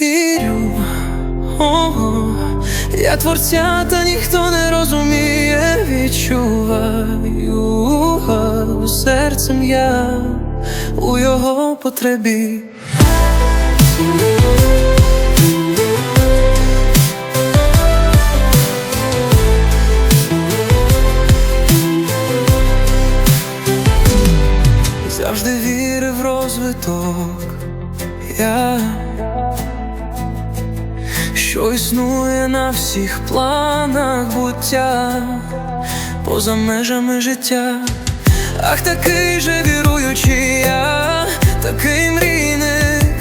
Вірю, ого, я творця, та ніхто не розуміє, відчуваю серцем я у його потребі. Завжди вірив в розвиток. Я, що існує на всіх планах буття, поза межами життя. Ах, такий же віруючий я, такий мрійник,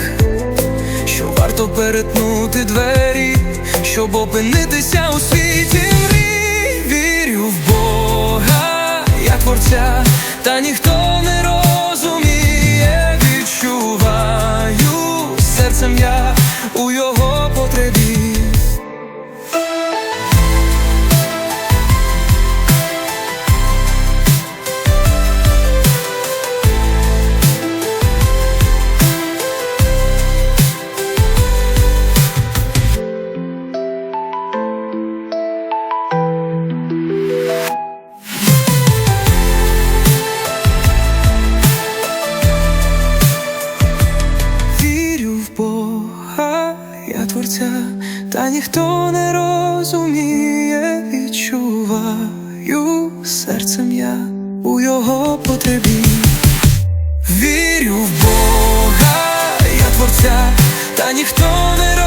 що варто перетнути двері, щоб опинитися у світі мрій. Вірю в Бога, я творця, та ніхто не розуміє, відчуваю серцем я у його я творця, та ніхто не розуміє, відчуваю серцем я у його потребі. Вірю в Бога, я творця, та ніхто не